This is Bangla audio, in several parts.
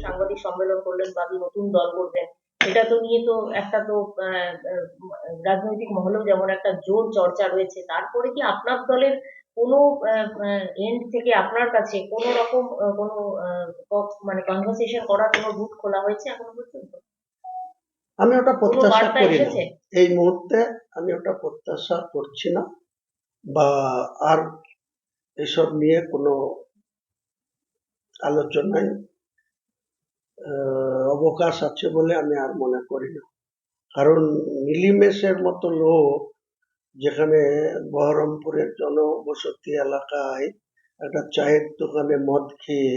সাংবাদিক সম্মেলন করলেন বা নতুন দল করবেন এটা তো নিয়ে তো একটা তো রাজনৈতিক মহলেও যেমন একটা জোর চর্চা রয়েছে তারপরে কি আপনার দলের কোনো এন্ড থেকে আপনার কাছে কোনো রকম কোনো মানে কনভারসেশন করার কোনো রুট খোলা হয়েছে এখনও পর্যন্ত? আমি ওটা প্রত্যাশা করি এই মুহূর্তে আমি ওটা প্রত্যাশা করছি না বা আর এসব নিয়ে কোনো আলোচনায় অবকাশ আছে বলে আমি আর মনে করি না। কারণ নীলিমেশের মতো লোক যেখানে বহরমপুরের জনবসতি এলাকায় একটা চায়ের দোকানে মদ খেয়ে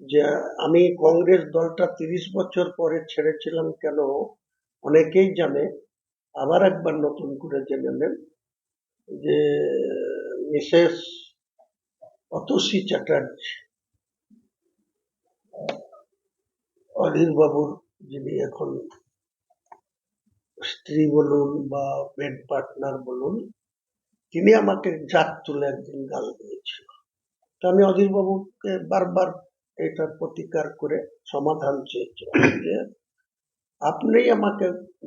যে আমি কংগ্রেস দলটা তিরিশ বছর পরে ছেড়েছিলাম কেন অনেকেই জানে, আবার একবার নতুন করে জেনে নেন যে, মিসেস অতসী চ্যাটার্জ। অধীর বাবুর যিনি এখন স্ত্রী বলুন বা বেড পার্টনার বলুন, তিনি আমাকে জাত তুলে একদিন গাল দিয়েছিল। তো আমি অধীর বাবুকে বারবার এটার প্রতিকার করে সমাধান চেয়েছিলাম যে আপনি আমাকে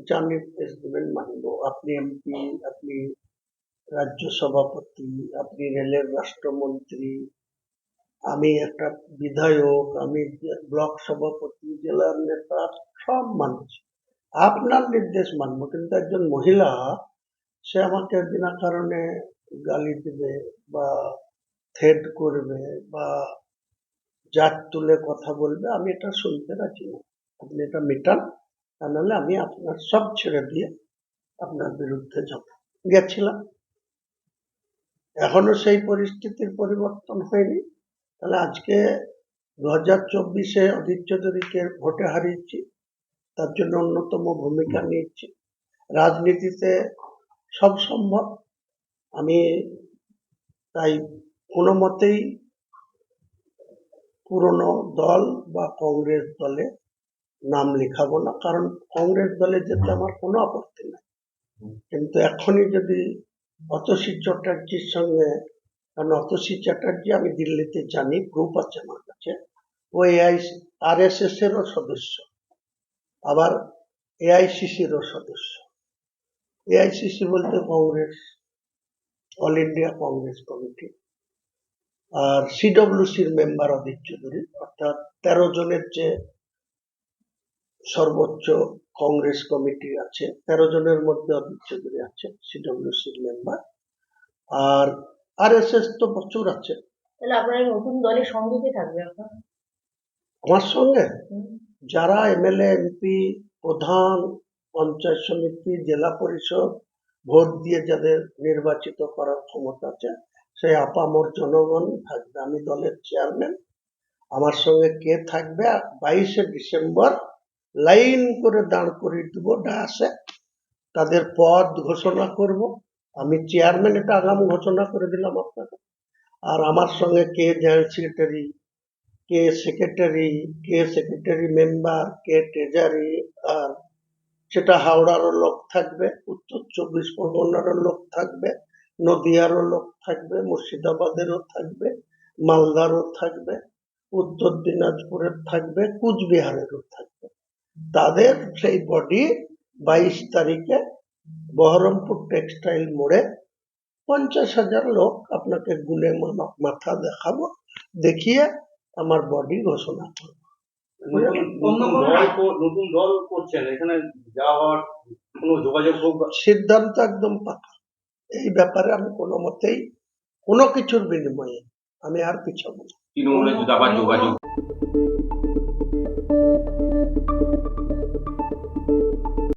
যা নির্দেশ দেবেন মানব আপনি এমপি, আপনি রাজ্য সভাপতি, আপনি রেলের রাষ্ট্রমন্ত্রী, আমি একটা বিধায়ক, আমি ব্লক সভাপতি, জেলার নেতা, সব মানুষ। আপনার নির্দেশ মানবো, কিন্তু একজন মহিলা, সে আমাকে বিনা কারণে গালি দেবে বা থেট করবে বা জাত তুলে কথা বলবে, আমি এটা শুনতে রাজি না। আপনি এটা মেটান, তা নাহলে আমি আপনার সব ছেড়ে দিয়ে আপনার বিরুদ্ধে যাব। গেছিলাম। এখনও সেই পরিস্থিতির পরিবর্তন হয়নি। তাহলে আজকে দু হাজার চব্বিশে অধীর চৌধুরীকে ভোটে হারিয়েছি, তার জন্য অন্যতম ভূমিকা নিয়েছি। রাজনীতিতে সব সম্ভব। আমি তাই কোনো মতেই পুরনো দল বা কংগ্রেস দলে নাম লেখাবো না, কারণ কংগ্রেস দলে যেতে আমার কোনো আপত্তি নাই। কিন্তু এখনই যদি অতসী চ্যাটার্জির সঙ্গে, কারণ অতসী চ্যাটার্জি আমি দিল্লিতে জানি গ্রুপ আছে আমার কাছে। ও এআই আর এস এস এরও সদস্য। আবার এআইসিসিরও সদস্য। এআইসিসি বলতে Congress all India Congress committee. আর সিডব্লিউসির মেম্বার অধীর চৌধুরী, অর্থাৎ তেরো জনের যে সর্বোচ্চ কংগ্রেস কমিটি আছে তেরো জনের মধ্যে অধীর চৌধুরী আছে সিডব্লিউসির মেম্বার আর আর এস এস তো প্রচুর আছে। তাহলে আপনার নতুন দলের সঙ্গে কে থাকবে আপনার? আমার সঙ্গে? যারা এমএলএ এমপি প্রধান পঞ্চায়েত সমিতি জেলা পরিষদ ভোট দিয়ে যাদের নির্বাচিত করার ক্ষমতা আছে সেই আপামর জনগণ থাকবে। আমি দলের চেয়ারম্যান আমার সঙ্গে কে থাকবে? বাইশে ডিসেম্বর লাইন করে দাঁড় করিয়ে দেবো ডায়াসে তাদের পদ ঘোষণা করব। আমি চেয়ারম্যান, এটা আগাম ঘোষণা করে দিলাম আপনাকে। আর আমার সঙ্গে কে জয়েন্ট সেক্রেটারি, কে সেক্রেটারি কে সেক্রেটারি মেম্বার, কে ট্রেজারি, আর সেটা হাওড়ারও লোক থাকবে, উত্তর চব্বিশ পরগনারও লোক থাকবে, নদিয়ারও লোক থাকবে, মুর্শিদাবাদেরও থাকবে, মালদারও থাকবে, উত্তর দিনাজপুরের থাকবে, কুচবিহারেরও থাকবে। তাদের সেই বডি বাইশ তারিখে বহরমপুর টেক্সটাইল মোড়ে পঞ্চাশ হাজার লোক আপনাকে গুলে মা- মাথা দেখাবো দেখিয়ে আমার বডি ঘোষণা করব। নতুন দল করছেন এখানে যাওয়ার কোনো যোগাযোগ সিদ্ধান্ত একদম পাকা। এই ব্যাপারে আমি কোনো মতেই কোনো কিছুর বিনিময়ে আমি আর পিছাবো না। তৃণমূলের যোগাযোগ